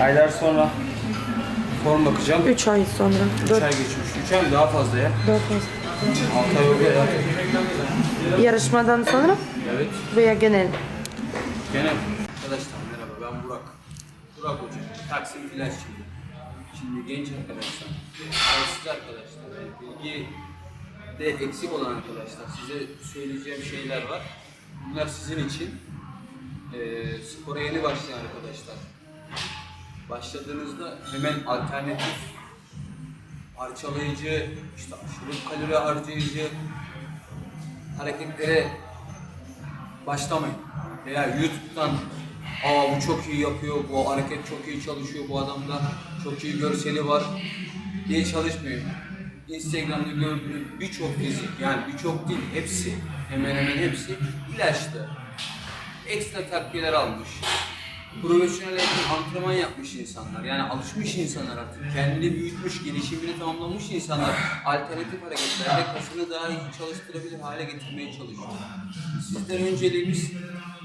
Aylar sonra form bakacağım. 3 ay sonra. 3 4 ay geçmiş. 3 ay daha fazla ya. 4 ay. 6 ay oluyor ya. Yarışmadan sonra Evet. veya genel. Gene. Arkadaşlar merhaba ben Burak. Burak Hoca. Taksim Flaşçı. Şimdi genç arkadaşlar, arasız arkadaşlar, bilgi de eksik olan arkadaşlar size söyleyeceğim şeyler var. Bunlar sizin için. Ee, spora yeni başlayan arkadaşlar. Başladığınızda hemen alternatif parçalayıcı, işte aşırı kalori harcayıcı hareketlere başlamayın. Veya YouTube'dan aa bu çok iyi yapıyor, bu hareket çok iyi çalışıyor, bu adamda çok iyi görseli var diye çalışmayın. Instagram'da gördüğünüz birçok fizik, yani birçok değil, hepsi, hemen hemen hepsi ilaçlı. Ekstra takviyeler almış. Profesyonel eğitim, antrenman yapmış insanlar. Yani alışmış insanlar artık. Kendini büyütmüş, gelişimini tamamlamış insanlar. Alternatif hareketlerle kasını daha iyi çalıştırabilir hale getirmeye çalışıyor. Sizden önceliğimiz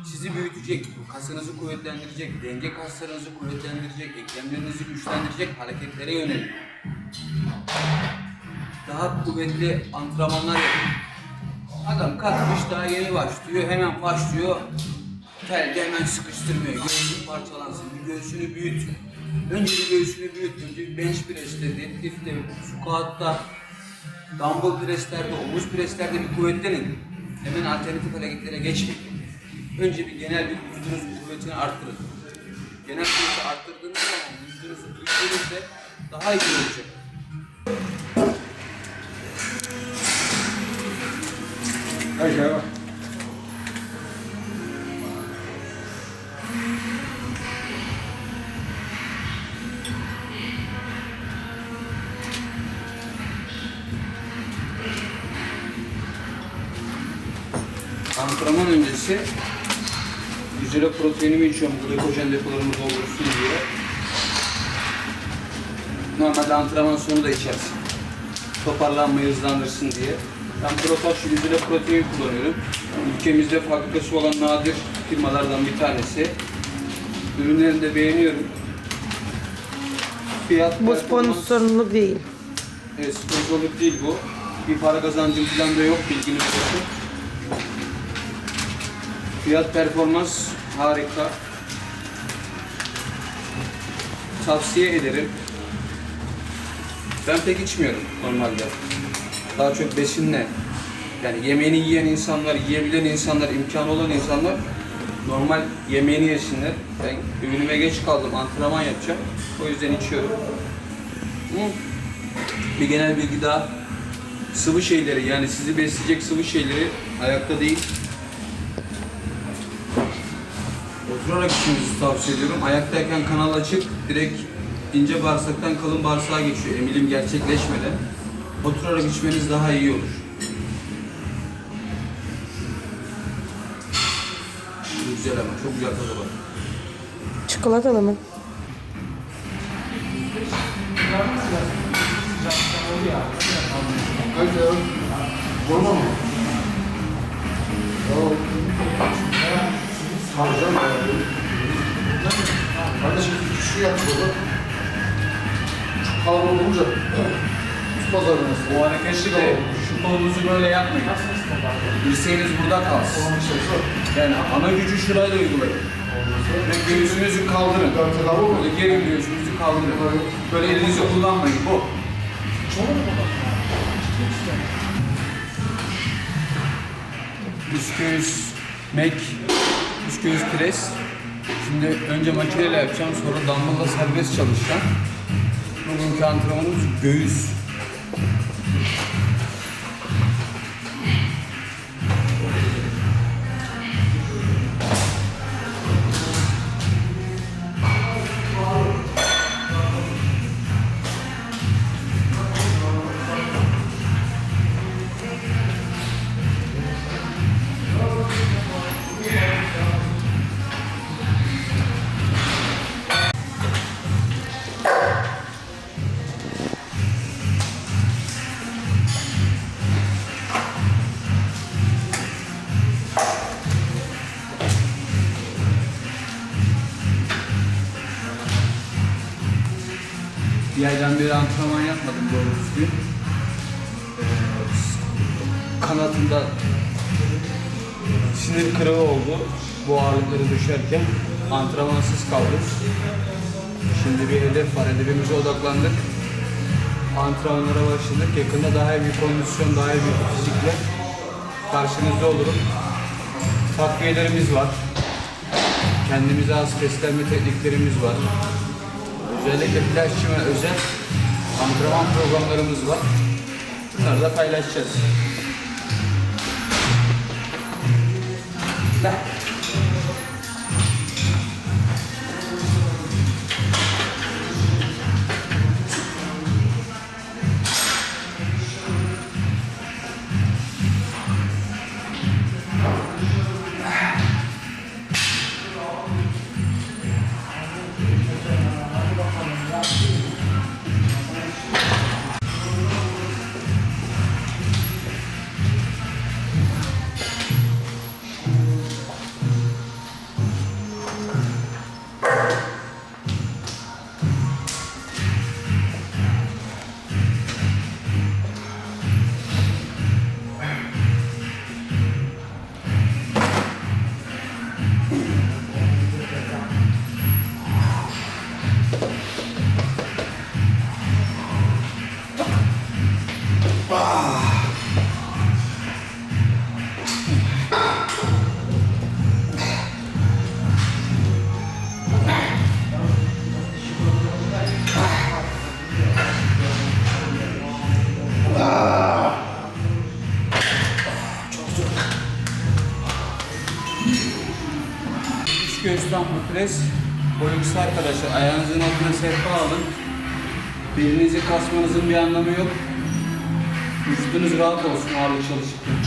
sizi büyütecek, kasınızı kuvvetlendirecek, denge kaslarınızı kuvvetlendirecek, eklemlerinizi güçlendirecek hareketlere yönelik. Daha kuvvetli antrenmanlar yapın. Adam kalkmış daha yeni başlıyor, hemen başlıyor. Telde hemen sıkıştırmıyor. Göğsün parçalansın, göğsünü büyüt. Önce bir göğsünü büyüt. Önce bir bench press'te, deadlift'te, squat'ta, dumbbell presslerde, omuz presslerde bir kuvvetlenin. Hemen alternatif hareketlere geçmeyin. Önce bir genel bir vücudunuzun kuvvetini arttırın. Genel kuvveti arttırdığınız zaman vücudunuzu büyüttüğünüzde daha iyi olacak. Aşağı. Antrenman öncesi güzel proteinimi içiyorum. Glikojen depolarımı doldursun diye. Normalde antrenman sonu da içersin. Toparlanmayı hızlandırsın diye. Ben Protaş yüzüne protein kullanıyorum. Ülkemizde fabrikası olan nadir firmalardan bir tanesi. Ürünlerini de beğeniyorum. Fiyat Bu sponsorluk değil. Evet, sponsorluk değil bu. Bir para kazancım falan da yok bilginiz olsun. Fiyat performans harika. Tavsiye ederim. Ben pek içmiyorum normalde. Daha çok besinle. Yani yemeğini yiyen insanlar, yiyebilen insanlar, imkanı olan insanlar normal yemeğini yesinler. Ben öğünüme geç kaldım, antrenman yapacağım. O yüzden içiyorum. Bir genel bilgi daha. Sıvı şeyleri yani sizi besleyecek sıvı şeyleri ayakta değil oturarak içmenizi tavsiye ediyorum. Ayaktayken kanal açık, direkt ince bağırsaktan kalın bağırsağa geçiyor emilim gerçekleşmeden. Oturarak içmeniz daha iyi olur. Çok güzel ama çok güzel tadı var. Çikolatalı mı? Aşağı. Forma mı? Tamam. Saracağım ya. Kardeşim şu yap baba. Çok kalabalık olunca tutmaz aranızda. O hareketi de şu kolunuzu böyle yapmayın. Dirseğiniz burada kalsın. Tamam. Yani ana gücü şurayla uygulayın. Ve göğsünüzü kaldırın. Böyle geri göğsünüzü kaldırın. Böyle elinizi kullanmayın. Bu. Bisküvüs, mek, bisküvüs pres. Şimdi önce makineyle yapacağım, sonra dumbbell'la serbest çalışacağım. Bugünkü antrenmanımız göğüs. Bir aydan beri antrenman yapmadım doğru düzgün. Ee, kanatımda sinir kırığı oldu. Bu ağırlıkları düşerken antrenmansız kaldım. Şimdi bir hedef var. Hedefimize odaklandık. Antrenmanlara başladık. Yakında daha iyi bir kondisyon, daha iyi bir fizikle karşınızda olurum. Takviyelerimiz var. Kendimize az beslenme tekniklerimiz var. Özellikle flash çime özel antrenman programlarımız var. Bunları da paylaşacağız. Üç pres. Boyunlusu arkadaşlar ayağınızın altına sehpa alın. Belinizi kasmanızın bir anlamı yok. Vücudunuz rahat olsun ağırlık çalışırken.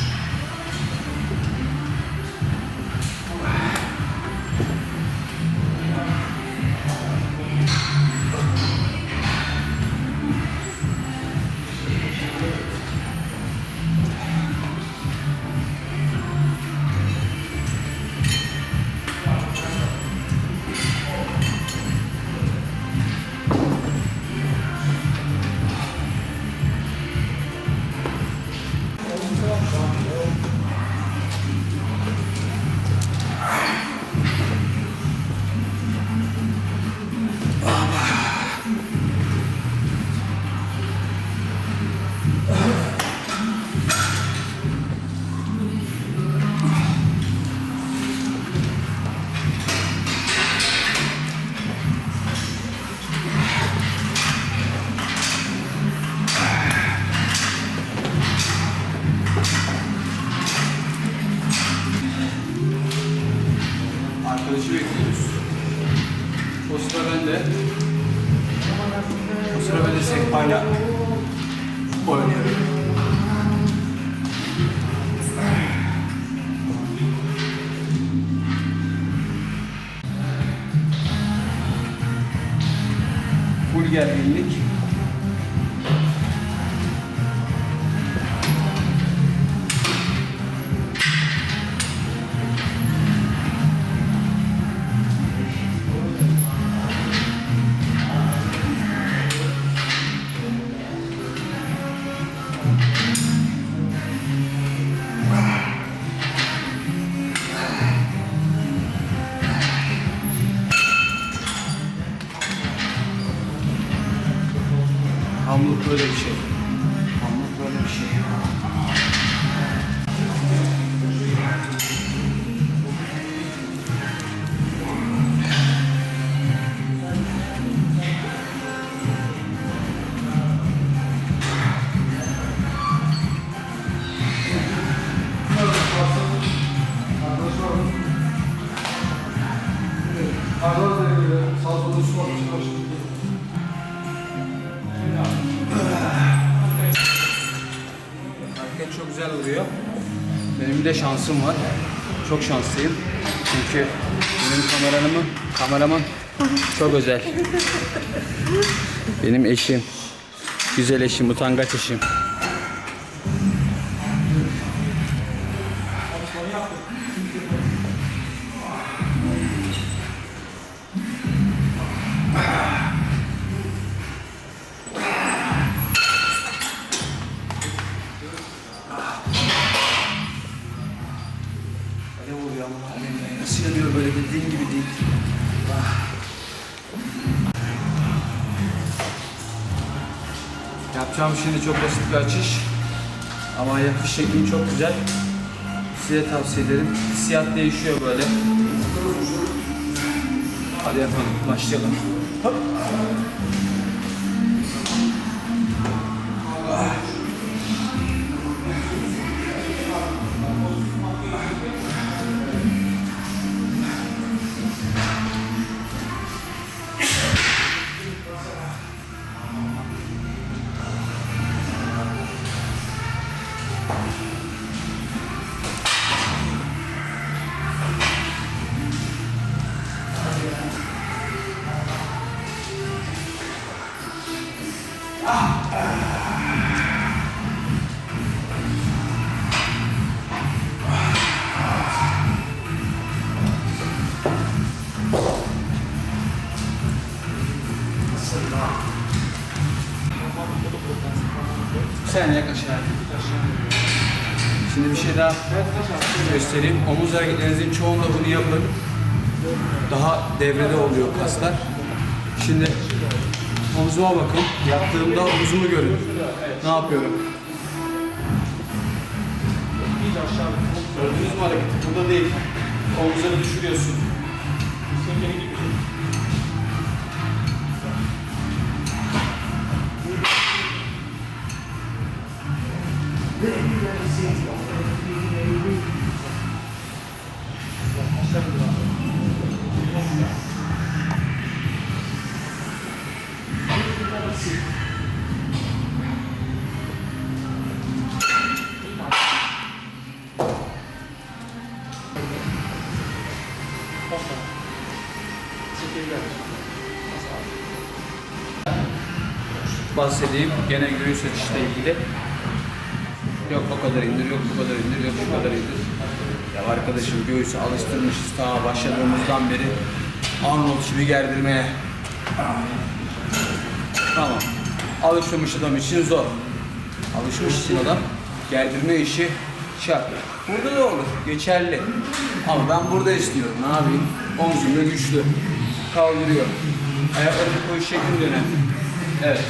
Sehpayla oynuyorum. Full gerginlik. Hamlık böyle güzel vuruyor. Benim de şansım var. Çok şanslıyım. Çünkü benim kameramanım, kameraman çok özel. Benim eşim. Güzel eşim, utangaç eşim. Yapacağım şimdi çok basit bir açış. Ama yapış şekli çok güzel. Size tavsiye ederim. Hissiyat değişiyor böyle. Hadi yapalım, başlayalım. Hop. Sen yaklaş Şimdi bir şey daha göstereyim. Omuz hareketlerinizin çoğunda bunu yapın. Daha devrede oluyor kaslar. Şimdi omzuma bakın. Yaptığımda omuzumu görün. Ne yapıyorum? Gördünüz mü hareketi? Burada değil. Omuzları düşürüyorsun. Bahsedeyim. Gene göğüs açışla ilgili. Yok o kadar indir, yok bu kadar indir, yok şu kadar indir. Ya arkadaşım göğüsü alıştırmışız ta başladığımızdan beri Arnold gibi gerdirmeye. Tamam. Alışmamış adam için zor. Alışmış için adam gerdirme işi şart. Burada da olur, geçerli. Ama ben burada istiyorum, ne yapayım? Omzumda güçlü. Kaldırıyor. Ayaklarını koyuş şeklinde dönem. Evet.